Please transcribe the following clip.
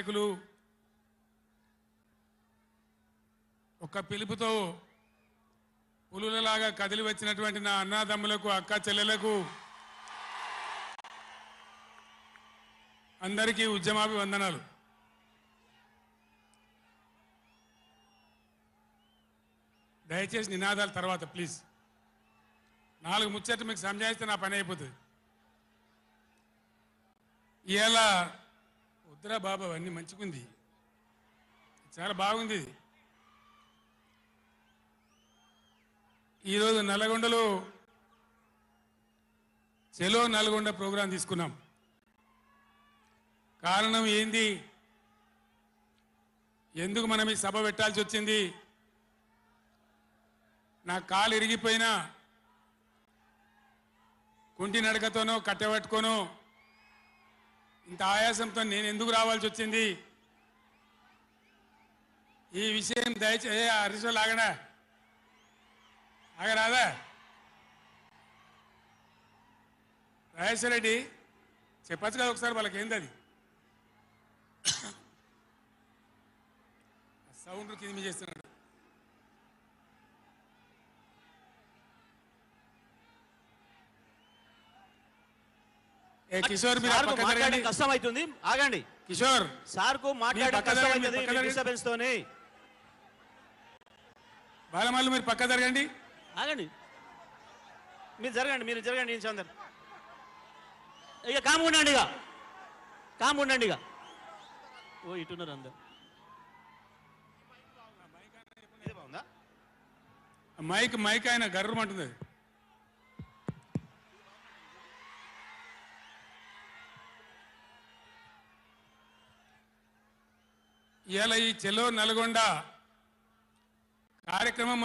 నాయకులు ఒక పిలుపుతో పులులలాగా కదిలి వచ్చినటువంటి నా అన్నాదమ్ములకు అక్క చెల్లెలకు అందరికీ ఉద్యమాభివందనాలు. దయచేసి నినాదాల తర్వాత ప్లీజ్. నాలుగు ముచ్చట్లు మీకు సంజాయిస్తే నా పని అయిపోతుంది. ఇలా వద్దురా బాబు అన్నీ మంచిగుంది. చాలా బాగుంది. ఇది. ఈరోజు నల్గొండలో చెలో నల్గొండ ప్రోగ్రాం తీసుకున్నాం. కారణం ఏంది? ఎందుకు మనం ఈ సభ పెట్టాల్సి వచ్చింది? నా కాలు ఇరిగిపోయినా కుంటి నడకతోనో కట్టెబట్టుకోనో ఇంత ఆయాసంతో నేను ఎందుకు రావాల్సి వచ్చింది? ఈ విషయం దయచేసి హరీశ్వర్ ఆగడా ఆగరాదా? రాజేశ్వర రెడ్డి చెప్పచ్చు కదా ఒకసారి వాళ్ళకి ఏంది అది సౌండ్ కింద మీ చేస్తున్నాడు. కిషోర్ మాట్లాడడం. కష్టం అవుతుంది ఆగండి. కిషోర్ సార్కు మాట్లాడడం పక్క కష్టం అవుతుంది. డిస్టర్బెన్స్ తోని. బాలమల్లు మీరు పక్క జరగండి. ఆగండి. మీరు జరగండి మీరు జరగండి చందర్ ఇక కాము ఉండండి ఇక. కాము ఉండండి ఇక. ఓ ఇటున్నారు అందరు. మైక్ మైక్ ఆయన గర్రమంటుంది అది ఇవాళ ఈ చెలో నల్గొండ కార్యక్రమం